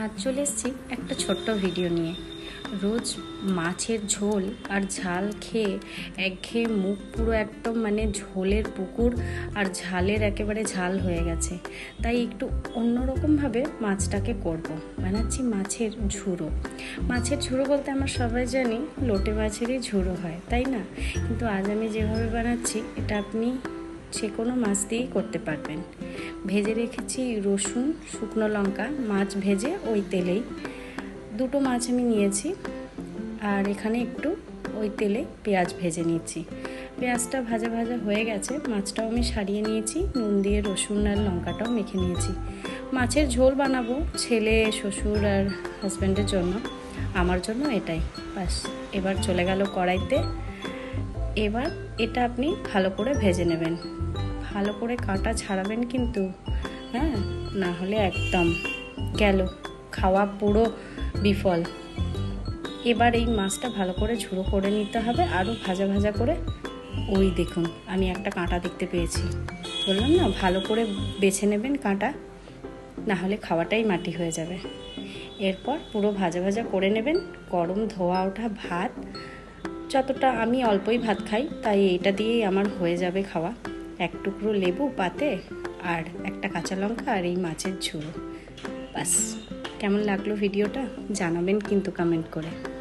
আজ চলে এসেছি একটা ছোট্ট ভিডিও নিয়ে। রোজ মাছের ঝোল আর ঝাল খেয়ে একঘেয়ে মুখ পুরো একদম মানে ঝোলের পুকুর আর ঝালের একেবারে ঝাল হয়ে গেছে। তাই একটু অন্যরকমভাবে মাছটাকে করব। বানাচ্ছি মাছের ঝুড়ো মাছের ঝুড়ো বলতে আমরা সবাই জানি, লোটে মাছেরই ঝুড়ো হয়, তাই না? কিন্তু আজ আমি যেভাবে বানাচ্ছি, এটা আপনি যে কোনো মাছ দিয়েই করতে পারবেন। ভেজে রেখেছি রসুন, শুকনো লঙ্কা, মাছ ভেজে ওই তেলেই। দুটো মাছ আমি নিয়েছি আর এখানে একটু ওই তেলে পেঁয়াজ ভেজে নিয়েছি পেঁয়াজটা ভাজা ভাজা হয়ে গেছে, মাছটাও আমি সারিয়ে নিয়েছি, নুন দিয়ে রসুন আর লঙ্কাটাও মেখে নিয়েছি। মাছের ঝোল বানাবো, ছেলে, শ্বশুর আর হাজব্যান্ডের জন্য। আমার জন্য এটাই। বাস, এবার চলে গেল কড়াইতে। এবার এটা আপনি ভালো করে ভেজে নেবেন। ভালো করে কাঁটা ছাড়াবেন কিন্তু হ্যাঁ না হলে একদম গেল, খাওয়া পুরো বিফল। এবার এই মাছটা ভালো করে ঝুড়ো করে নিতে হবে, আরও ভাজা ভাজা করে। ওই দেখুন, আমি একটা কাঁটা দেখতে পেয়েছি। বললাম না, ভালো করে বেছে নেবেন কাঁটা, না হলে খাওয়াটাই মাটি হয়ে যাবে। এরপর পুরো ভাজা ভাজা করে নেবেন, গরম ধোয়া ওঠা ভাত যতটা আমি অল্পই ভাত খাই, তাই এটা দিয়েই আমার হয়ে যাবে খাওয়া। এক টুকরো লেবু, পাতে আর একটা কাঁচা লঙ্কা আর এই মাছের ঝুড়ো। বাস, কেমন লাগল ভিডিওটা? জানাবেন কিন্তু কমেন্ট করে।